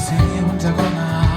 seni 혼자거나